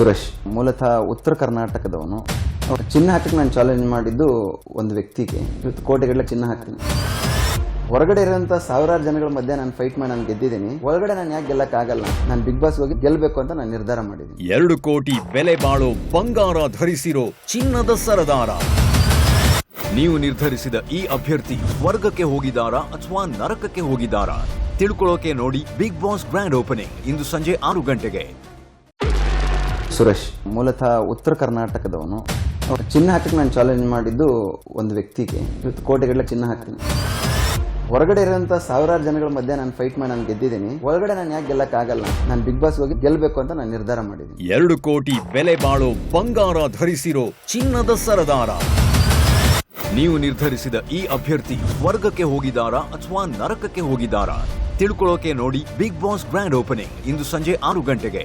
ಸುರೇಶ್. ಮೂಲತಃ ಉತ್ತರ ಕರ್ನಾಟಕದವನು. ಚಿನ್ನ ಹಾಕಕ್ಕೆ ನಾನು ಚಾಲೆಂಜ್ ಮಾಡಿದ್ದು ಒಂದು ವ್ಯಕ್ತಿಗೆ. ಇವತ್ತು ಕೋಟೆಗಟ್ಟಲೆ ಚಿನ್ನ ಹಾಕ್ತೀನಿ. ಹೊರಗಡೆ ಇರೋಂಥ ಸಾವಿರಾರು ಜನಗಳ ಮಧ್ಯೆ ನಾನು ಫೈಟ್ ಮಾಡಿ ನಾನು ಗೆದ್ದಿದ್ದೀನಿ. ಒಳಗಡೆ ನಾನು ಯಾಕೆ ಗೆಲ್ಲಕ್ಕಾಗಲ್ಲ ನಾನು ಬಿಗ್ ಬಾಸ್ ಹೋಗಿ ಗೆಲ್ಲಬೇಕು ಅಂತ ನಾನು ನಿರ್ಧಾರ ಮಾಡಿದ್ದೀನಿ. ಎರಡು ಕೋಟಿ ಬೆಲೆ ಬಾಳೋ ಬಂಗಾರ ಧರಿಸಿರೋ ಚಿನ್ನದ ಸರದಾರ. ನೀವು ನಿರ್ಧರಿಸಿದ ಈ ಅಭ್ಯರ್ಥಿ ಸ್ವರ್ಗಕ್ಕೆ ಹೋಗಿದಾರಾ ಅಥವಾ ನರಕಕ್ಕೆ ಹೋಗಿದಾರಾ ತಿಳ್ಕೊಳ್ಳೋಕೆ ನೋಡಿ ಬಿಗ್ ಬಾಸ್ ಗ್ರ್ಯಾಂಡ್ ಓಪನಿಂಗ್ ಇಂದು ಸಂಜೆ ಆರು ಗಂಟೆಗೆ. ಸುರೇಶ್. ಮೂಲತಃ ಉತ್ತರ ಕರ್ನಾಟಕದವನು. ಚಿನ್ನ ಹಾಕಕ್ಕೆ ನಾನು ಚಾಲೆಂಜ್ ಮಾಡಿದ್ದು ಒಂದು ವ್ಯಕ್ತಿಗೆ. ಇವತ್ತು ಕೋಟೆಗಟ್ಟಲೆ ಚಿನ್ನ ಹಾಕ್ತೀನಿ. ಹೊರಗಡೆ ಇರೋಂಥ ಸಾವಿರಾರು ಜನಗಳ ಮಧ್ಯೆ ನಾನು ಫೈಟ್ ಮಾಡಿ ನಾನು ಗೆದ್ದಿದ್ದೀನಿ. ಒಳಗಡೆ ನಾನು ಯಾಕೆ ಗೆಲ್ಲಕ್ಕಾಗಲ್ಲ ನಾನು ಬಿಗ್ ಬಾಸ್ ಹೋಗಿ ಗೆಲ್ಲಬೇಕು ಅಂತ ನಾನು ನಿರ್ಧಾರ ಮಾಡಿದ್ದೀನಿ. ಎರಡು ಕೋಟಿ ಬೆಲೆ ಬಾಳೋ ಬಂಗಾರ ಧರಿಸಿರೋ ಚಿನ್ನದ ಸರದಾರ. ನೀವು ನಿರ್ಧರಿಸಿದ ಈ ಅಭ್ಯರ್ಥಿ ಸ್ವರ್ಗಕ್ಕೆ ಹೋಗಿದಾರಾ ಅಥವಾ ನರಕಕ್ಕೆ ಹೋಗಿದಾರಾ ತಿಳ್ಕೊಳ್ಳೋಕೆ ನೋಡಿ ಬಿಗ್ ಬಾಸ್ ಗ್ರ್ಯಾಂಡ್ ಓಪನಿಂಗ್ ಇಂದು ಸಂಜೆ ಆರು ಗಂಟೆಗೆ.